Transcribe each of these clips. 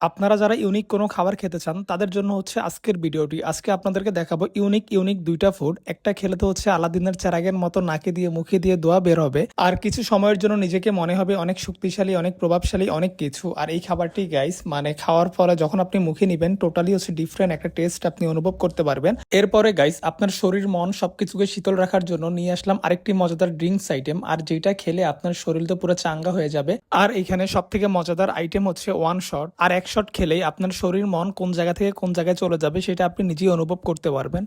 আপনারা যারা ইউনিক কোনো খাবার খেতে চান, তাদের জন্য হচ্ছে আজকের ভিডিওটি। আজকে আপনাদেরকে দেখাবো ইউনিক ইউনিক দুইটা ফুড একটা খেলে তো হচ্ছে আলাদিনের চেরাগের মতো নাকে দিয়ে, মুখে দিয়ে দোয়া বের হবে। আর কিছু সময়ের জন্য নিজেকে মনে হবে অনেক শক্তিশালী, অনেক প্রভাবশালী, অনেক কিছু। আর এই খাবারটি গাইস মানে খাওয়ার পরে যখন আপনি মুখে নিবেন টোটালি হচ্ছে ডিফারেন্ট একটা টেস্ট আপনি অনুভব করতে পারবেন। এরপরে গাইস আপনার শরীর, মন সবকিছুকে শীতল রাখার জন্য নিয়ে আসলাম আরেকটি মজাদার ড্রিঙ্কস আইটেম আর যেটা খেলে আপনার শরীর তো পুরো চাঙ্গা হয়ে যাবে। আর এখানে সব থেকে মজাদার আইটেম হচ্ছে ওয়ান শট আর এক শট খেলেই আপনার শরীর মন কোন জায়গা থেকে কোন জায়গায় চলে যাবে সেটা আপনি নিজেই অনুভব করতে পারবেন।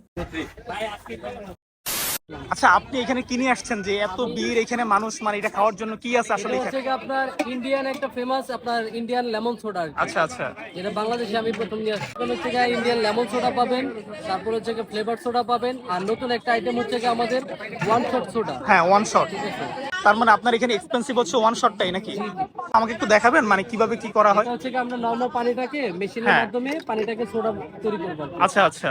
আচ্ছা আপনি এখানে কিনে আসছেন যে এত বীর এখানে মানুষ মানে এটা খাওয়ার জন্য কি আছে আসলে এটা হচ্ছে এখানে? আপনার ইন্ডিয়ান একটা ফেমাস আপনার ইন্ডিয়ান লেমন সোডা আচ্ছা আচ্ছা। যেটা বাংলাদেশে আমি প্রথম নিয়ে আসছি। হচ্ছে গিয়ে ইন্ডিয়ান লেমন সোডা পাবেন তারপর হচ্ছে গিয়ে ফ্লেভার সোডা পাবেন আর নতুন একটা আইটেম হচ্ছে গিয়ে আমাদের ওয়ান শট সোডা হ্যাঁ ওয়ান শট ঠিক আছে। তার মানে আপনার এখানে এক্সপেন্সিভ হচ্ছে ওয়ান শট শটটাই নাকি? আমাকে একটু দেখাবেন মানে কীভাবে কি করা হয়? হচ্ছে কি আমরা নর্মাল পানিটাকে মেশিনের হ্যাঁ। মাধ্যমে পানিটাকে সোডা তৈরি করব আচ্ছা আচ্ছা।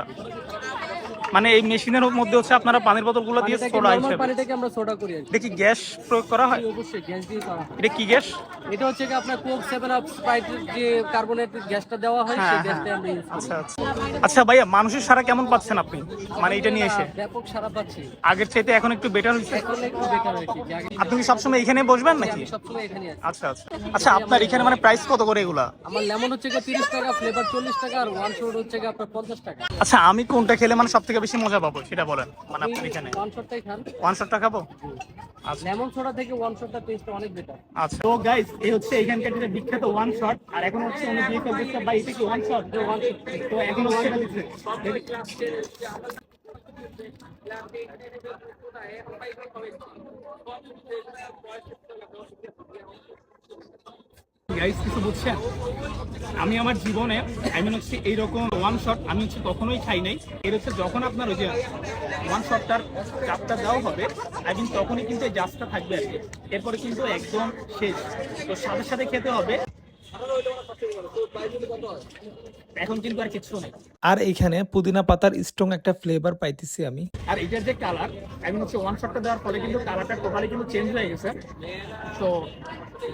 মানে এই মেশিনের মধ্যে হচ্ছে আপনারা পানির বোতলগুলো দিয়ে সোডা হিসেবে। পানিটাকে আমরা সোডা করি আর এটা কি গ্যাস প্রয়োগ করা হয়? অবশ্যই গ্যাস দিয়ে করা হয়। এটা কি গ্যাস? এটা হচ্ছে আপনার কোক সেভেন আপ স্প্রাইট যে কার্বনেটেড গ্যাসটা দেওয়া হয় হ্যাঁ, সেই হ্যাঁ। গ্যাসটা আমরা ইউজ আচ্ছা আচ্ছা। আচ্ছা ভাইয়া মানুষের সারা কেমন পাচ্ছেন আপনি? মানে এটা নিয়ে এসে। ব্যাপক সারা পাচ্ছি। আগের চাইতে এখন একটু বেটার হয়েছে? এখন একটু আগে আপনি কি সবসময় এখানে বসবেন নাকি? সবসময় এখানে আছি। আচ্ছা আচ্ছা। আচ্ছা আপনার এখানে মানে প্রাইস কত করে এগুলা? আমার লেমন হচ্ছে গিয়ে তিরিশ টাকা ফ্লেভার চল্লিশ টাকা আর ওয়ান শট হচ্ছে আপনার পঞ্চাশ টাকা। আচ্ছা আমি কোনটা খেলে মানে সব থেকে বেশি মজা পাবো সেটা বলেন। মানে আপনার এখানে। ওয়ান শটটাই খান। ওয়ান শটটা খাব? আচ্ছা। লেমন সোডা থেকে ওয়ান শটটা টেস্ট অনেক বেটার আচ্ছা। তো গাইস এই হচ্ছে এখানকার যেটা বিখ্যাত ওয়ান শট আর এখন হচ্ছে উনি দিয়ে ফেলতেছে ভাই এটা কি ওয়ান শট ওয়ান শট তো এখন হচ্ছে এটা দিচ্ছে। গাইস কিছু বুঝছেন? আমি আমার জীবনে আই মিন হচ্ছে এইরকম ওয়ান শট আমি হচ্ছে কখনোই খাই নাই। এর হচ্ছে যখন আপনার ওই যে ওয়ান শটটার চাপটা দেওয়া হবে আই মিন তখনই কিন্তু এই জাজটা থাকবে আর কি। এরপরে কিন্তু একদম শেষ। তো সাথে সাথে খেতে হবে। এখন কিন্তু আর কিছু নেই। আর এখানে পুদিনা পাতার স্ট্রং একটা ফ্লেভার পাইতেছি আমি। আর এটার যে কালার আমি হচ্ছে ওয়ান শটটা দেওয়ার ফলে কিন্তু কালারটা টোটালি কিন্তু চেঞ্জ হয়ে গেছে। তো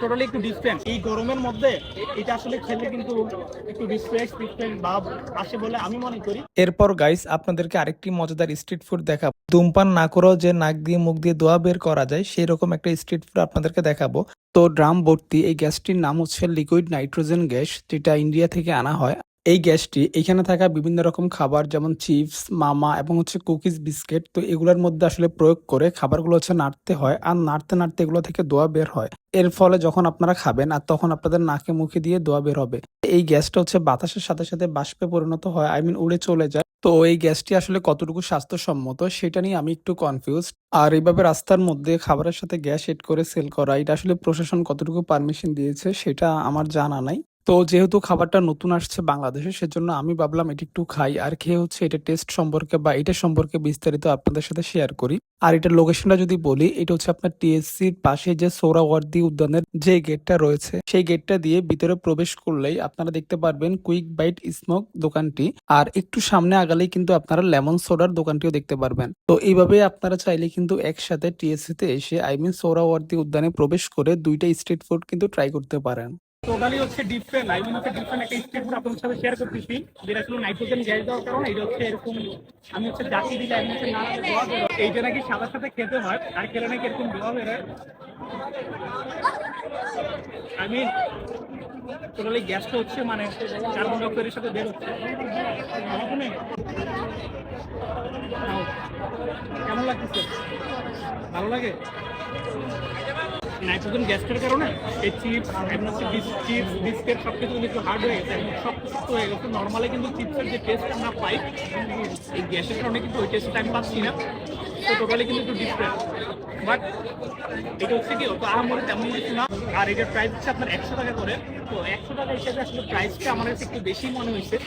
টোটালি একটু ডিফারেন্ট এই গরমের মধ্যে এটা আসলে খেলে কিন্তু একটু রিফ্রেশ রিফ্রেশ ভাব আসে বলে আমি মনে করি। এরপর গাইস আপনাদেরকে আরেকটি মজাদার স্ট্রিট ফুড দেখাব। ধূমপান না করেও যে নাক দিয়ে মুখ দিয়ে দোয়া বের করা যায় সেই রকম একটা স্ট্রিট ফুড আপনাদেরকে দেখাবো। তো ড্রাম ভর্তি এই গ্যাসটির নাম হচ্ছে লিকুইড নাইট্রোজেন গ্যাস যেটা ইন্ডিয়া থেকে আনা হয়। এই গ্যাসটি এখানে থাকা বিভিন্ন রকম খাবার যেমন চিপস, মামা এবং হচ্ছে কুকিজ বিস্কিট, তো এগুলোর মধ্যে আসলে প্রয়োগ করে খাবারগুলো হচ্ছে নাড়তে হয় আর নাড়তে নাড়তে এগুলো থেকে দোয়া বের হয়। এর ফলে যখন আপনারা খাবেন আর তখন আপনাদের নাকে মুখে দিয়ে দোয়া বের হবে। এই গ্যাসটা হচ্ছে বাতাসের সাথে সাথে বাষ্পে পরিণত হয়, আই মিন উড়ে চলে যায়। তো এই গ্যাসটি আসলে কতটুকু স্বাস্থ্যসম্মত সেটা নিয়ে আমি একটু কনফিউজ আর এইভাবে রাস্তার মধ্যে খাবারের সাথে গ্যাস এড করে সেল করা, এটা আসলে প্রশাসন কতটুকু পারমিশন দিয়েছে সেটা আমার জানা নাই। তো যেহেতু খাবারটা নতুন আসছে বাংলাদেশে, সেজন্য আমি ভাবলাম এটি একটু খাই। আর খেয়ে হচ্ছে এটা টেস্ট সম্পর্কে বা এটা সম্পর্কে বিস্তারিত আপনাদের সাথে শেয়ার করি। আর এটার লোকেশনটা যদি বলি, এটা হচ্ছে আপনার টিএসসির পাশে যে সোহরাওয়ার্দী উদ্যানের যে গেটটা রয়েছে, সেই গেটটা দিয়ে ভিতরে প্রবেশ করলেই আপনারা দেখতে পারবেন কুইক বাইট স্মোক দোকানটি। আর একটু সামনে আগালেই কিন্তু আপনারা লেমন সোডার দোকানটিও দেখতে পারবেন। তো এইভাবে আপনারা চাইলে কিন্তু একসাথে টিএসসি তে এসে আই মিন সোহরাওয়ার্দী উদ্যানে প্রবেশ করে দুইটা স্ট্রিট ফুড কিন্তু ট্রাই করতে পারেন। টোটালি হচ্ছে ডিফারেন্ট আই মিন হচ্ছে ডিফারেন্ট একটা স্টেপ আপনাদের সাথে শেয়ার করতেছি, যেটা আসলে নাইট্রোজেন গ্যাস দেওয়ার কারণে, এটা হচ্ছে এরকম, আমি হচ্ছে জাতি দিলে আমি হচ্ছে না। এইটা নাকি সাদা সাথে খেতে হয়, আর খেলে নাকি এরকম দোয়া বেরোয় আই মিন টোটালি গ্যাসটা হচ্ছে মানে কার্বন ডাইঅক্সাইডের সাথে বের হচ্ছে? কেমন লাগতেছে ভালো লাগে নাইট্রোজেন গ্যাসটার কারণে এই চিপস এমন হচ্ছে চিপস বিস্কিট সব কিছু কিন্তু একটু হার্ড হয়ে গেছে। সব শক্ত হয়ে গেছে। নর্মালি কিন্তু চিপসের যে টেস্ট আমরা পাই, এই গ্যাসের কারণে কিন্তু ওই টেস্টটা আমি পাচ্ছি না। তো টোটালি কিন্তু একটু ডিফারেন্ট বাট এটা হচ্ছে কি, অত আহামরি তেমন কিছু না। আর এটার প্রাইস হচ্ছে আপনার একশো টাকা করে। তো একশো টাকা হিসেবে আসলে প্রাইসটা আমার কাছে একটু বেশি মনে হয়েছে।